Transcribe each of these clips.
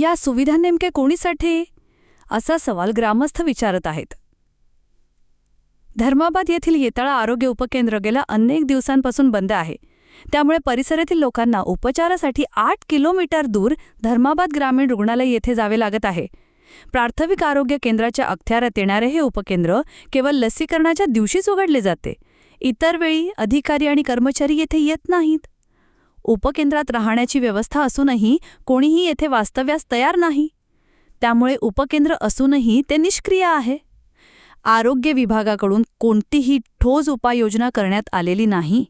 या सुविधा नेमक्या कोणीसाठी? असा सवाल ग्रामस्थ विचारत आहेत. धर्माबाद येथील येताळा आरोग्य उपकेंद्र गेल्या अनेक दिवसांपासून बंद आहे. त्यामुळे परिसरातील लोकांना उपचारासाठी आठ किलोमीटर दूर धर्माबाद ग्रामीण रुग्णालय येथे जावे लागत आहे. प्राथमिक आरोग्य केंद्राच्या अखत्यारात येणारे हे उपकेंद्र केवळ लसीकरणाच्या दिवशीच उघडले जाते. इतर वेळी अधिकारी आणि कर्मचारी येथे येत नाहीत. उपकेंद्रात राहण्याची व्यवस्था असूनही कोणीही येथे वास्तव्यास तयार नाही. त्यामुळे उपकेंद्र असूनही ते निष्क्रिय आहे. आरोग्य विभागाकडून कोणतीही ठोस उपाययोजना करण्यात आलेली नाही.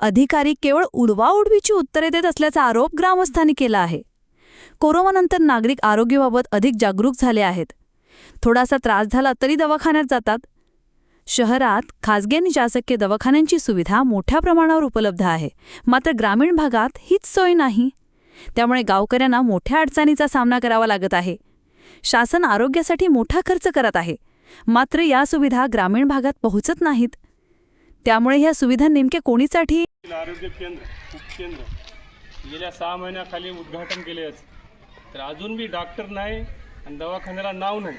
अधिकारी केवळ उडवाउडवीची उत्तरे देत असल्याचा आरोप ग्रामस्थांनी केला आहे. कोरोनानंतर नागरिक आरोग्याबाबत अधिक जागरूक झाले आहेत. थोडासा त्रास झाला तरी दवाखान्यात जातात. शहरात खासगी आणि शासकीय दवाखान्यांची सुविधा मोठ्या प्रमाणावर उपलब्ध आहे. मात्र ग्रामीण भागात हीच सोय नाही. त्यामुळे गावकऱ्यांना मोठ्या अडचणीचा सामना करावा लागत आहे. शासन आरोग्यासाठी मोठा खर्च करत आहे. मात्र या सुविधा ग्रामीण भागात पोहोचत नाहीत. त्यामुळे ह्या सुविधा नेमक्या कोणीसाठी? आरोग्य केंद्र उपकेंद्र गेल्या सहा महिन्याखाली उद्घाटन केले तर अजून बी डॉक्टर नाही आणि दवाखान्याला नाव नाही.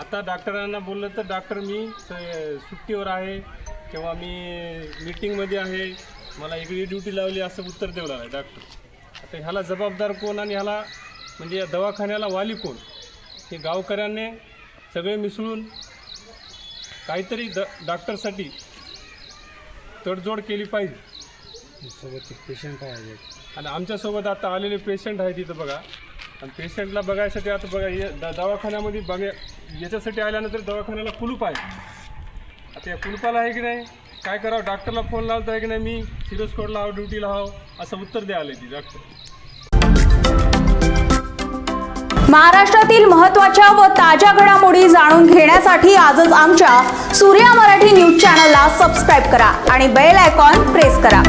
आता डॉक्टरांना बोललं तर डॉक्टर मी सुट्टीवर आहे किंवा मी मीटिंगमध्ये आहे मला इकडे ड्युटी लावली असं उत्तर देऊ लागलं डॉक्टर. आता ह्याला जबाबदार कोण आणि ह्याला म्हणजे या दवाखान्याला वाली कोण? हे गावकऱ्यांनी सगळे मिसळून काहीतरी द डॉक्टरसाठी तडजोड केली पाहिजे. सोबत पेशंट आहे आणि आमच्यासोबत आता आलेले पेशंट आहेत इथं बघा. आणि पेशंटला बघायसाठी आता बघा हे द दवाखान्यामध्ये बघा याच्यासाठी आल्यानंतर दवाखान्याला कुलूप आहे. आता या कुलूपाला आहे की नाही? काय करावं? डॉक्टरला फोन लावता आहे की नाही? मी सिरोस्कोडला हाव ड्युटीला हाव असं उत्तर द्यायला ती डॉक्टर महाराष्ट्रातील महत्त्वाच्या व ताज्या घडामोडी जाणून घेण्यासाठी आजच आमच्या सूर्या मराठी न्यूज चॅनलला सबस्क्राईब करा आणि बेल आयकॉन प्रेस करा.